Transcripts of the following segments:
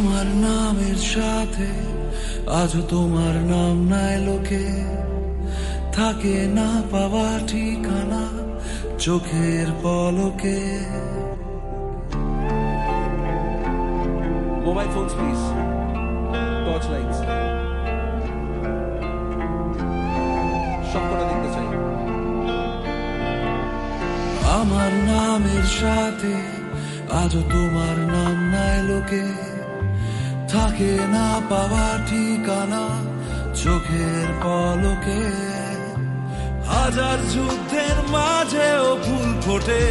আমার নামের সাথে আজ তোমার নাম নাই লোকে। থাকে না পাওয়া ঠিকানা চোখের পলকে। মোবাইল ফোন আমার নামের সাথে আজ তোমার নাম নাই লোকে। থাকে না পাওয়া ঠিকানা চোখের পলকে। হাজার যুদ্ধের মাঝেও ফুল ফোটে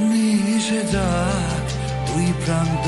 মিশে যা দুই প্রান্ত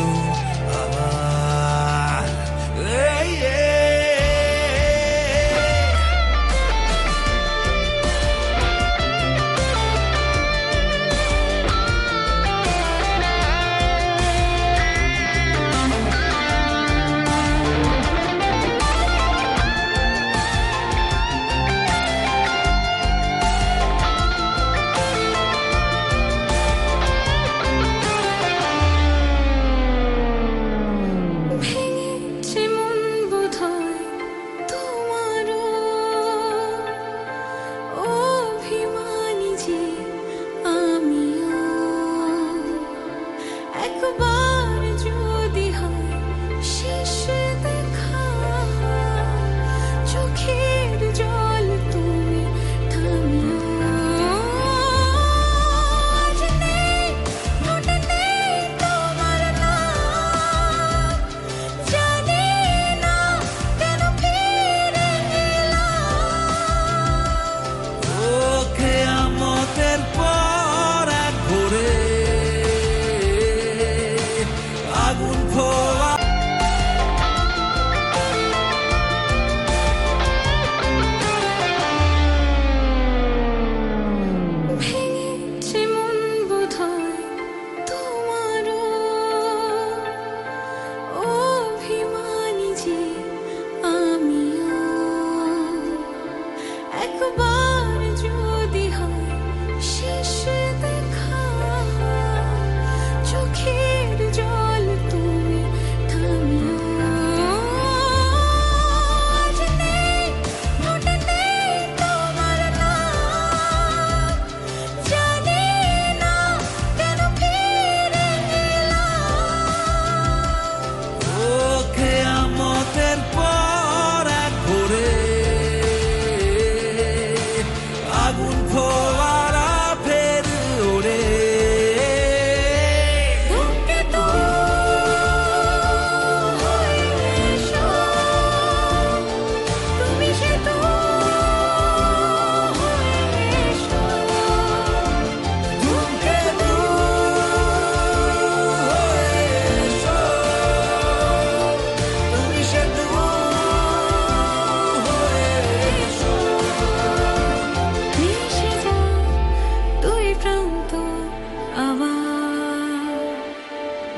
Goodbye.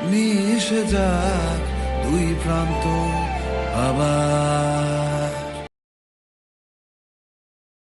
মিশে যাক দুই প্রান্ত আবার।